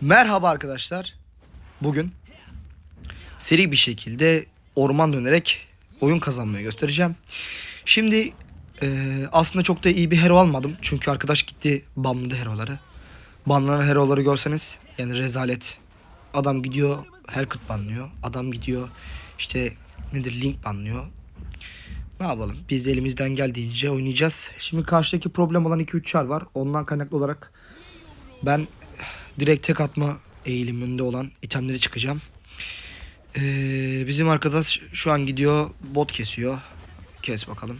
Merhaba arkadaşlar. Bugün seri bir şekilde orman dönerek oyun kazanmayı göstereceğim. Şimdi e, aslında çok da iyi bir hero almadım. Çünkü arkadaş gitti banladı heroları. Banlanan heroları görseniz yani rezalet. Adam gidiyor Hellcat banlıyor. Adam gidiyor işte nedir Link banlıyor. Ne yapalım? Biz de elimizden geldiğince oynayacağız. Şimdi karşıdaki problem olan 2-3 çar var. Ondan kaynaklı olarak ben direkt tek atma eğiliminde olan itemleri çıkacağım. Ee, bizim arkadaş şu an gidiyor bot kesiyor. Kes bakalım.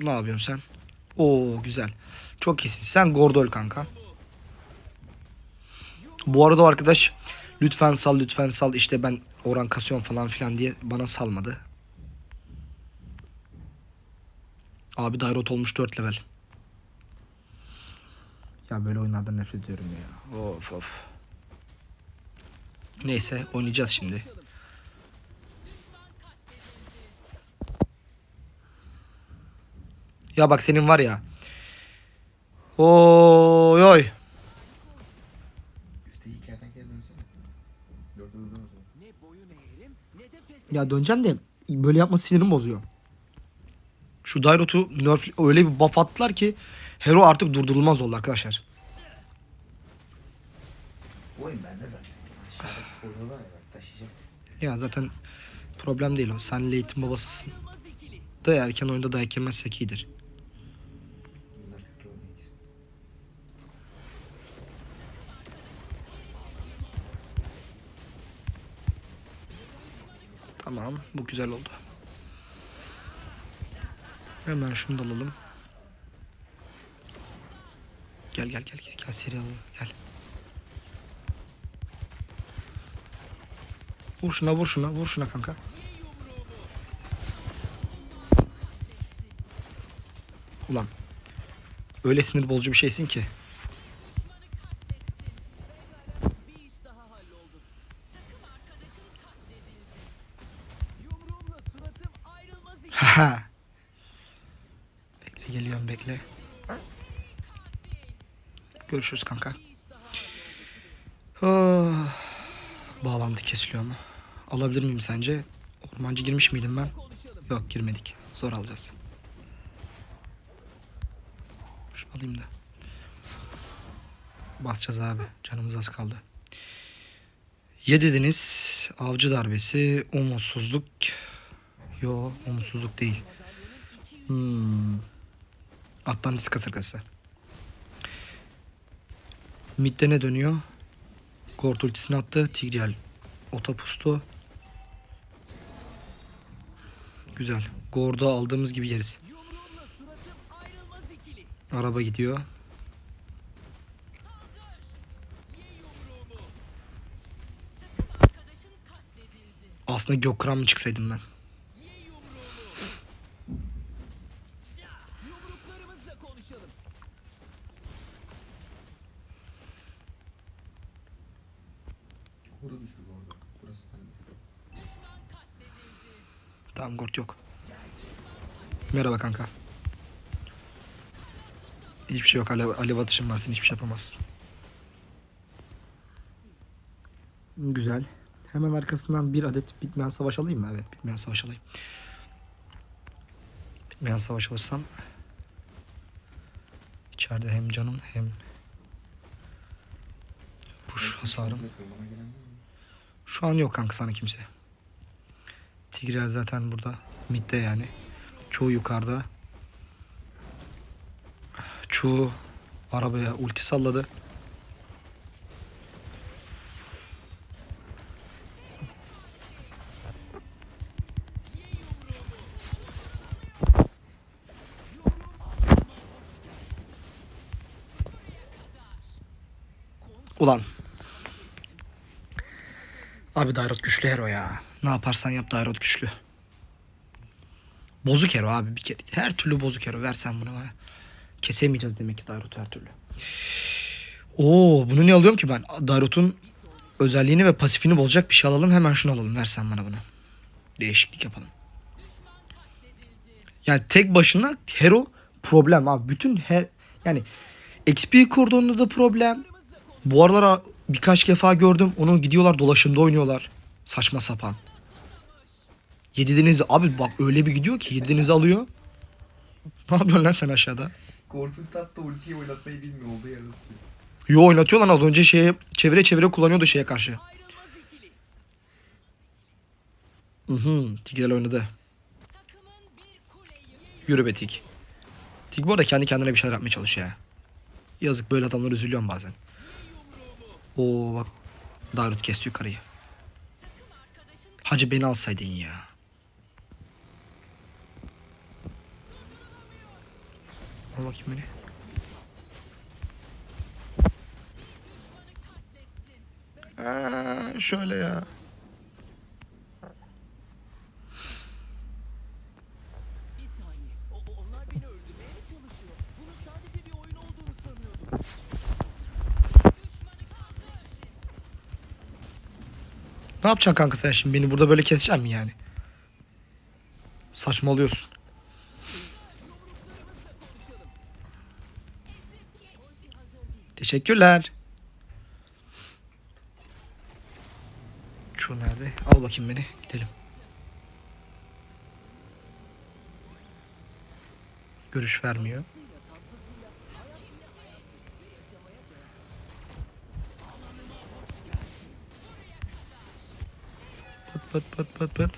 Ne yapıyorsun sen? Oo güzel. Çok iyisin. Sen Gordol kanka. Bu arada o arkadaş lütfen sal lütfen sal işte ben oran kasıyorum falan filan diye bana salmadı. Abi Dairot olmuş 4 level. Ya böyle oyunlardan nefret ediyorum ya. Of of. Neyse oynayacağız şimdi. Ya bak senin var ya. Oy oy. Ya döneceğim de böyle yapması sinirimi bozuyor. Şu Dairot'u nerf öyle bir buff attılar ki Hero artık durdurulmaz oldu arkadaşlar. Bu oyun bende zaten. Aşağıdaki koridor var ya bak taşıyacak. Ya zaten problem değil o. Sen Late'in babasısın. Da erken oyunda dayak yemezsek iyidir. Bunlar kötü oynayacaksın. Tamam bu güzel oldu. Hemen şunu da alalım. Gel gel gel gel seri alalım gel. Vur şuna vur şuna vur şuna kanka. Ulan öyle sinir bozucu bir şeysin ki. Görüşürüz kanka. Ah, Bağlantı kesiliyor mu? Alabilir miyim sence? Ormancı girmiş miydim ben? Yok girmedik. Zor alacağız. Şunu alayım da. Basacağız abi. Canımız az kaldı. Ye dediniz. Avcı darbesi. Umutsuzluk. Yo umutsuzluk değil. Hmm. Atlantis kasırgası. Mid'de ne dönüyor? Gort ultisini attı. Tigreal otopustu. Güzel. Gord'u aldığımız gibi yeriz. Araba gidiyor. Aslında Gökran mı çıksaydım ben? Orada düştü orada. Burası bende. Tamam Gort yok. Merhaba kanka. Hiçbir şey yok. Alev, alev atışın var. Sen hiçbir şey yapamazsın. Güzel. Hemen arkasından bir adet bitmeyen savaş alayım mı? Evet bitmeyen savaş alayım. Bitmeyen savaş alırsam içeride hem canım hem vuruş hasarım. Ormana gelen değil mi? Şu an yok kanka sana kimse. Tigreal zaten burada. Mid'de yani. Çoğu yukarıda. Çoğu arabaya ulti salladı. Ulan Abi Dairot güçlü hero ya. Ne yaparsan yap Dairot güçlü. Bozuk hero abi bir kere. Her türlü bozuk hero. Versen bunu bana. Kesemeyeceğiz demek ki Dairot'u her türlü. Oo bunu ne alıyorum ki ben? Dairot'un özelliğini ve pasifini bozacak bir şey alalım. Hemen şunu alalım. Versen bana bunu. Değişiklik yapalım. Yani tek başına hero problem abi. Bütün her yani XP kordonunda da problem. Bu aralar birkaç defa gördüm. Onu gidiyorlar dolaşımda oynuyorlar. Saçma sapan. Yedi denizli. Abi bak öyle bir gidiyor ki yedi denizi alıyor. Ne yapıyorsun lan sen aşağıda? Korkut hatta ultiyi oynatmayı bilmiyor oldu yarısı. Yo oynatıyor lan az önce şeye çevire çevire kullanıyordu şeye karşı. Hı. Tigreal oynadı. Yürü be Tig. Tig bu arada kendi kendine bir şeyler yapmaya çalışıyor ya. Yazık böyle adamlar üzülüyorum bazen. Oo bak. Darut kesti yukarıyı. Hacı beni alsaydın ya. Al bakayım beni. Aa, şöyle ya. Ne yapacaksın kanka sen şimdi beni burada böyle keseceksin mi yani? Saçmalıyorsun. Teşekkürler. Şu nerede? Al bakayım beni. Gidelim. Görüş vermiyor. Pat pat pat pat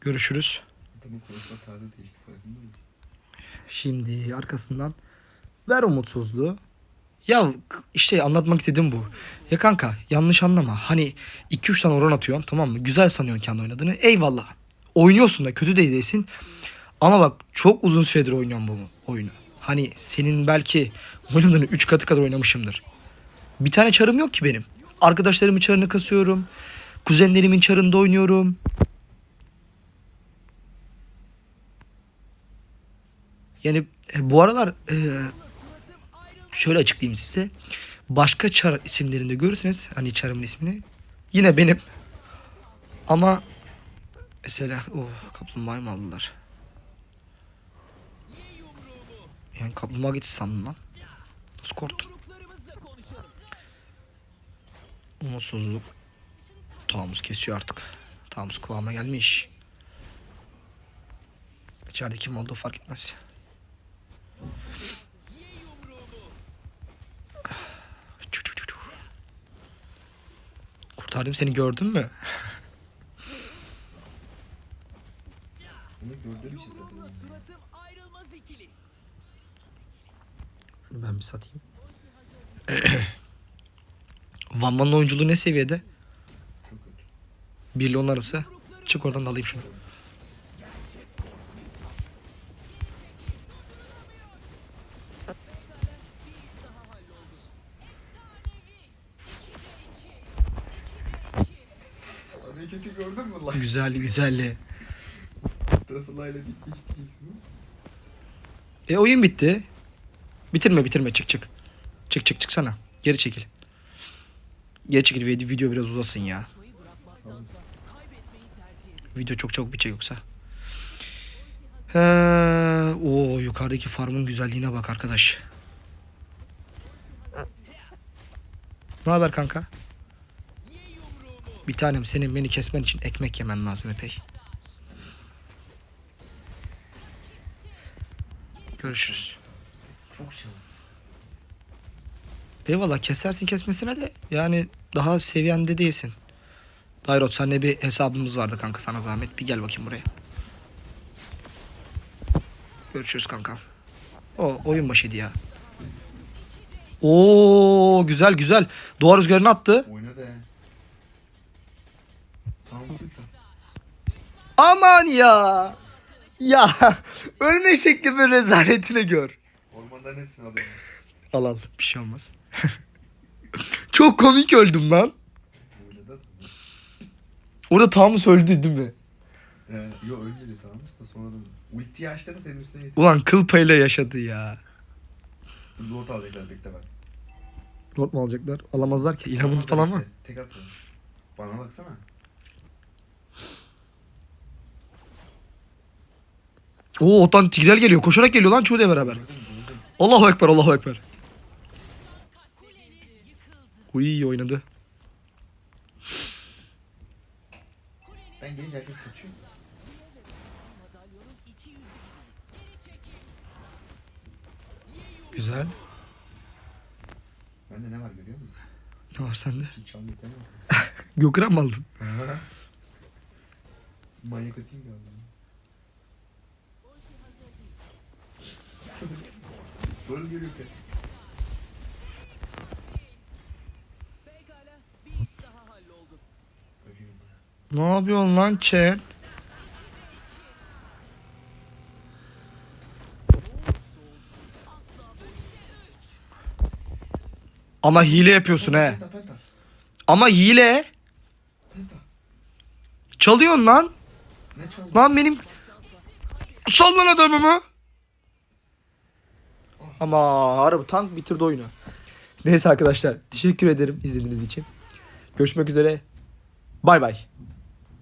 Görüşürüz. Şimdi arkasından ver umutsuzluğu. Ya işte anlatmak istediğim bu. Ya kanka yanlış anlama. Hani 2-3 tane oran atıyorsun tamam mı? Güzel sanıyorsun kendi oynadığını. Eyvallah. Oynuyorsun da kötü de değilsin. Ama bak çok uzun süredir oynuyorum bu oyunu. Hani senin belki oynadığını 3 katı kadar oynamışımdır. Bir tane çarım yok ki benim. Arkadaşlarımın çarını kasıyorum. Kuzenlerimin çarında oynuyorum. Yani e, bu aralar e, şöyle açıklayayım size. Başka çar isimlerinde görürseniz hani çarımın ismini yine benim. Ama mesela oh kaplumbağayı mı aldılar? Yani kaplumbağa gitti sandım lan. Nasıl korktum? Umutsuzluk. Tağımız kesiyor artık. Tağımız kıvama gelmiş. İçeride kim olduğu fark etmez. Kurtardım seni gördün mü? Bunu gördüğüm için zaten. Ben bir satayım. Van Man'ın oyunculuğu ne seviyede? Çok kötü. 1 ile 10 arası. Çık oradan da alayım şunu. Gördün mü lan? Güzelli güzelli. Tarafılayla bitti çıkacaksın mı? E oyun bitti. Bitirme bitirme çık çık. Çık çık çıksana. Geri çekil. Geri çekil video, biraz uzasın ya. Video çok çok bitecek yoksa. Ee, o yukarıdaki farmın güzelliğine bak arkadaş. Ne haber kanka? Bir tanem senin beni kesmen için ekmek yemen lazım epey. Görüşürüz. Çok şans. Eyvallah kesersin kesmesine de yani daha seviyende değilsin. Dairot senle bir hesabımız vardı kanka sana zahmet. Bir gel bakayım buraya. Görüşürüz kanka. O oyun başıydı ya. Oo güzel güzel. Duvar rüzgarını attı. Oyna. Tamam. Aman ya. Ya ölme şeklimin rezaletini gör. Onların hepsini alıyorum. Al al bir şey olmaz. Çok komik öldüm lan. Orada Thamus öldü değil mi? Ee, yo öyleydi Thamus da sonradan ulti açtı da senin üstüne. Ulan kıl payıyla yaşadı ya. Lord alacaklar bekle bak. Lord mu alacaklar? Alamazlar ki. İlhamın falan işte. mı? Tek atıyor. Bana baksana. Oo Otan Tigreal geliyor. Koşarak geliyor lan Çuğ'da beraber. Allahu Ekber Allahu Ekber. Uy oynadı. Ben gelince herkes kaçıyor. Güzel. Bende ne var görüyor musun? Ne var sende? Hiç? Gökren mi aldın? Manyak atayım ya. Pekala bir. Ölüyorum. Ne yapıyorsun lan Çen? Ama hile yapıyorsun he. Ama hile. Çalıyorsun lan. Lan benim... Lan adamımı. Ama harbi tank bitirdi oyunu. Neyse arkadaşlar teşekkür ederim izlediğiniz için. Görüşmek üzere. Bay bay.